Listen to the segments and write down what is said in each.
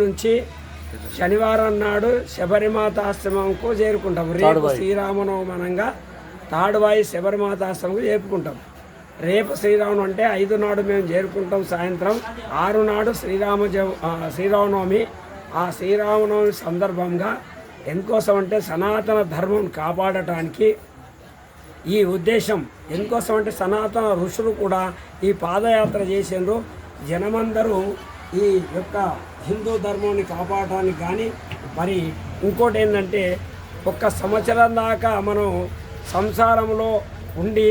నుంచి శనివారం నాడు శబరిమాత ఆశ్రమంకు చేరుకుంటాం. రేపు శ్రీరామనవమనంగా తాడువాయి శబరిమాత ఆశ్రమంకు చేరుకుంటాం. రేపు శ్రీరామం అంటే ఐదు నాడు మేము చేరుకుంటాం సాయంత్రం. ఆరు నాడు శ్రీరామ శ్రీరామనవమి. ఆ శ్రీరామనవమి సందర్భంగా ఎందుకోసం అంటే సనాతన ధర్మం కాపాడటానికి ఈ ఉద్దేశం. ఎందుకోసం అంటే సనాతన ఋషులు కూడా ఈ పాదయాత్ర చేసిండ్రు. జనమందరూ ఈ యొక్క హిందూ ధర్మాన్ని కాపాడటానికి కానీ మరి ఇంకోటి ఏంటంటే ఒక్క సంవత్సరం దాకా మనం సంసారంలో ఉండి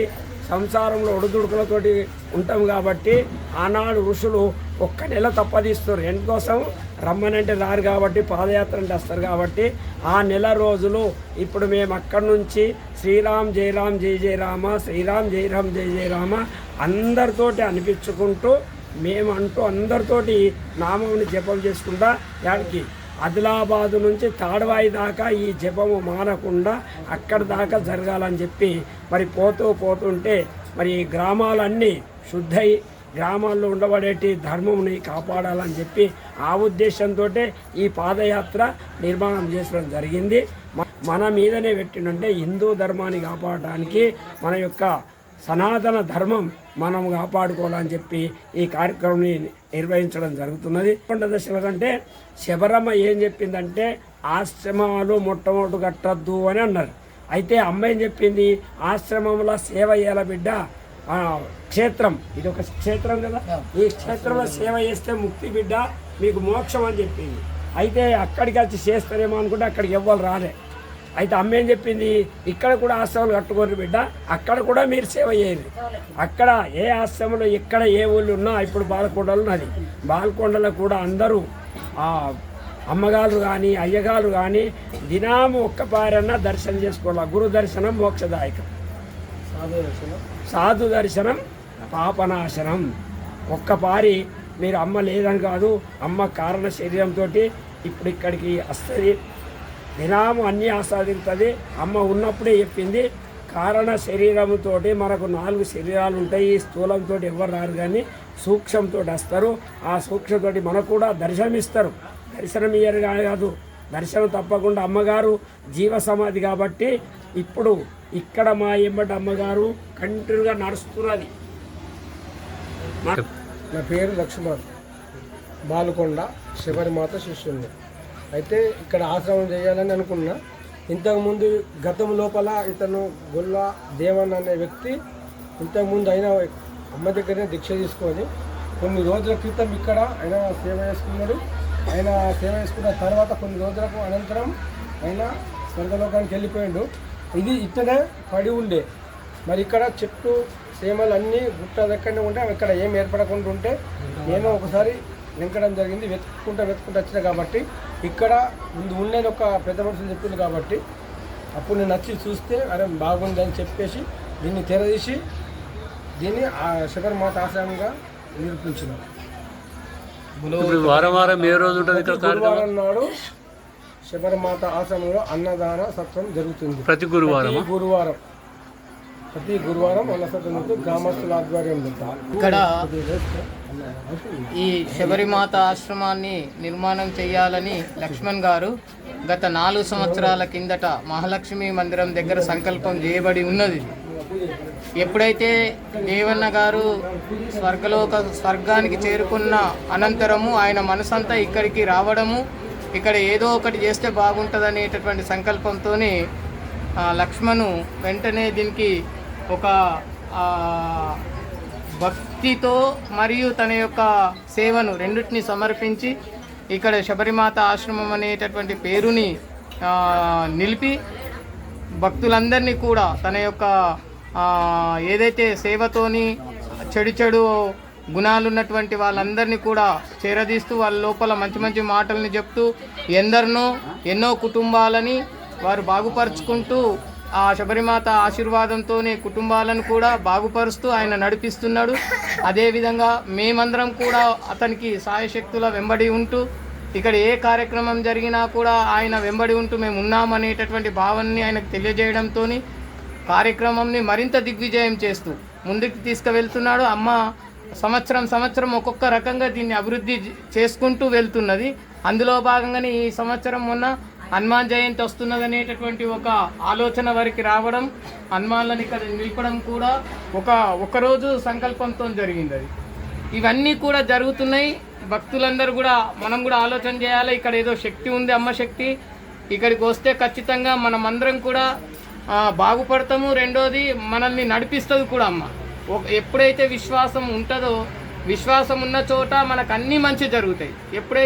సంసారంలో ఒడుదుడుకులతోటి ఉంటాం కాబట్టి ఆనాడు ఋషులు ఒక్క నెల తప్పదీస్తారు ఎందుకోసం? రమ్మనంటే రారు కాబట్టి పాదయాత్ర అంటే వస్తారు కాబట్టి ఆ నెల రోజులు ఇప్పుడు మేము అక్కడి నుంచి శ్రీరామ్ జయరామ్ జయ జయరామ శ్రీరామ్ జయరామ్ జయ జయరామ అందరితోటి అనిపించుకుంటూ మేము అంటూ అందరితోటి నామంని జపం చేసుకుంటా దానికి ఆదిలాబాద్ నుంచి తాడవాయి దాకా ఈ జపము మానకుండా అక్కడి దాకా జరగాలని చెప్పి మరి పోతూ పోతుంటే మరి ఈ గ్రామాలన్నీ శుద్ధై గ్రామాల్లో ఉండబడేటి ధర్మంని కాపాడాలని చెప్పి ఆ ఉద్దేశంతో ఈ పాదయాత్ర నిర్మాణం చేసడం జరిగింది. మన మీదనే పెట్టినంటే హిందూ ధర్మాన్ని కాపాడడానికి మన యొక్క సనాతన ధర్మం మనం కాపాడుకోవాలని చెప్పి ఈ కార్యక్రమాన్ని నిర్వహించడం జరుగుతున్నది. కొండ దశల కంటే శబరమ్మ ఏం చెప్పిందంటే ఆశ్రమాలు మొట్టమొదటి కట్టద్దు అని అన్నారు. అయితే అమ్మ ఏం చెప్పింది? ఆశ్రమంలో సేవ చేయాల బిడ్డ? క్షేత్రం. ఇది ఒక క్షేత్రం కదా? ఈ క్షేత్రంలో సేవ చేస్తే ముక్తి బిడ్డ? మీకు మోక్షం అని చెప్పింది. అయితే అక్కడికి వచ్చి చేస్తారేమో అనుకుంటే అక్కడికి ఎవ్వరు రాలే. అయితే అమ్మ ఏం చెప్పింది? ఇక్కడ కూడా ఆశ్రమాలు కట్టుకోరు బిడ్డ అక్కడ కూడా మీరు సేవ చేయండి. అక్కడ ఏ ఆశ్రమంలో ఎక్కడ ఏ ఊళ్ళు ఉన్నా ఇప్పుడు బాలకొండలు ఉన్నది. బాలకొండలో కూడా అందరూ ఆ అమ్మగారు కానీ అయ్యగారు కానీ దినాము ఒక్కపారన్నా దర్శనం చేసుకోవాలి. గురు దర్శనం మోక్షదాయకం. సాధు దర్శనం పాపనాశనం. ఒక్కపారి మీరు అమ్మ లేదని కాదు అమ్మ కారణ శరీరంతో ఇప్పుడు ఇక్కడికి వస్తుంది. దినాము అన్నీ ఆస్వాదిస్తుంది అమ్మ ఉన్నప్పుడే చెప్పింది కారణ శరీరంతో మనకు నాలుగు శరీరాలు ఉంటాయి. ఈ స్థూలంతో ఎవరు రారు కానీ సూక్ష్మంతో వస్తారు ఆ సూక్ష్మతోటి మనకు కూడా దర్శనమిస్తారు. దర్శనం ఇయ్యరు కాదు దర్శనం తప్పకుండా అమ్మగారు జీవ సమాధి కాబట్టి ఇప్పుడు ఇక్కడ మా ఎంబటి అమ్మగారు కంటిన్యూగా నడుస్తున్నది. నా పేరు లక్ష్మణ్. బాలుకొండ శబరిమాత శిష్యుణ్ణి. అయితే ఇక్కడ ఆశ్రమం చేయాలని అనుకున్నా. ఇంతకుముందు గతం లోపల ఇతను గొల్ల దేవన్ అనే వ్యక్తి ఇంతకుముందు అయిన అమ్మ దగ్గరనే దీక్ష తీసుకొని కొన్ని రోజుల క్రితం ఇక్కడ ఆయన సేవ చేసుకున్నాడు. ఆయన సేవ చేసుకున్న తర్వాత కొన్ని రోజులకు అనంతరం ఆయన స్వర్గలోకానికి వెళ్ళిపోయాడు. ఇది ఇతనే పడి ఉండే. మరి ఇక్కడ చెట్టు సేమలు అన్నీ గుట్ట దగ్గరనే ఉంటే అవి ఇక్కడ ఏం ఏర్పడకుండా ఉంటే నేను ఒకసారి వెంకడం జరిగింది. వెతుక్కుంటా వెతుక్కుంటూ వచ్చినా కాబట్టి ఇక్కడ ముందు ఉండేది ఒక పెద్ద మనుషులు చెప్పింది కాబట్టి అప్పుడు నేను వచ్చి చూస్తే అరే బాగుంది అని చెప్పేసి దీన్ని తెరదీసి దీన్ని ఆ శబరిమాత ఆశ్రమంగా నిరూపించిన. ఇప్పుడు వారం వారం ఏ రోజు ఉంటుంది ఇక్కడ కార్యక్రమం? గురువారం నాడు శబరిమాత ఆశ్రమంలో అన్నదాన సత్రం జరుగుతుంది. ప్రతి గురువారం ప్రతి గురువారం. ప్రతి గురువారం అన్నసత్రం గ్రామస్తుల ఆధ్వర్యంలో. ఇక్కడ ఈ శబరిమాత ఆశ్రమాన్ని నిర్మాణం చేయాలని లక్ష్మణ్ గారు గత నాలుగు సంవత్సరాల కిందట మహాలక్ష్మి మందిరం దగ్గర సంకల్పం చేయబడి ఉన్నది. ఎప్పుడైతే దేవన్న గారు స్వర్గలోక స్వర్గానికి చేరుకున్న అనంతరము ఆయన మనసంతా ఇక్కడికి రావడము ఇక్కడ ఏదో ఒకటి చేస్తే బాగుంటుంది సంకల్పంతో లక్ష్మణు వెంటనే దీనికి ఒక భక్తితో మరియు తన యొక్క సేవను రెండింటిని సమర్పించి ఇక్కడ శబరిమాత ఆశ్రమం అనేటటువంటి పేరుని నిలిపి భక్తులందరినీ కూడా తన యొక్క ఏదైతే సేవతోని చెడు చెడు గుణాలు ఉన్నటువంటి వాళ్ళందరినీ కూడా చేరదీస్తూ వాళ్ళ లోపల మంచి మంచి మాటల్ని చెప్తూ ఎందరినో ఎన్నో కుటుంబాలని వారు బాగుపరుచుకుంటూ ఆ శబరిమాత ఆశీర్వాదంతోనే కుటుంబాలను కూడా బాగుపరుస్తూ ఆయన నడిపిస్తున్నాడు. అదేవిధంగా మేమందరం కూడా అతనికి సాయశక్తుల వెంబడి ఉంటూ ఇక్కడ ఏ కార్యక్రమం జరిగినా కూడా ఆయన వెంబడి ఉంటూ మేము ఉన్నామనేటటువంటి భావనని ఆయనకు తెలియజేయడంతో కార్యక్రమంని మరింత దిగ్విజయం చేస్తూ ముందుకు తీసుకువెళ్తున్నాడు. అమ్మ సంవత్సరం సంవత్సరం ఒక్కొక్క రకంగా దీన్ని అభివృద్ధి చేసుకుంటూ వెళ్తున్నది. అందులో భాగంగానే ఈ సంవత్సరం మొన్న హనుమాన్ జయంతి వస్తున్నదనేటటువంటి ఒక ఆలోచన వారికి రావడం హనుమాన్లను ఇక్కడ నిలపడం కూడా ఒక ఒకరోజు సంకల్పంతో జరిగింది అది. ఇవన్నీ కూడా జరుగుతున్నాయి. భక్తులందరూ కూడా మనం కూడా ఆలోచన చేయాలి. ఇక్కడ ఏదో శక్తి ఉంది అమ్మ శక్తి. ఇక్కడికి వస్తే ఖచ్చితంగా మనం అందరం కూడా బాగుపడతాము. రెండోది మనల్ని నడిపిస్తుంది కూడా అమ్మ. ఒక- ఎప్పుడైతే విశ్వాసం ఉంటుందో విశ్వాసం ఉన్న చోట మనకు అన్నీ మంచి జరుగుతాయి. ఎప్పుడైతే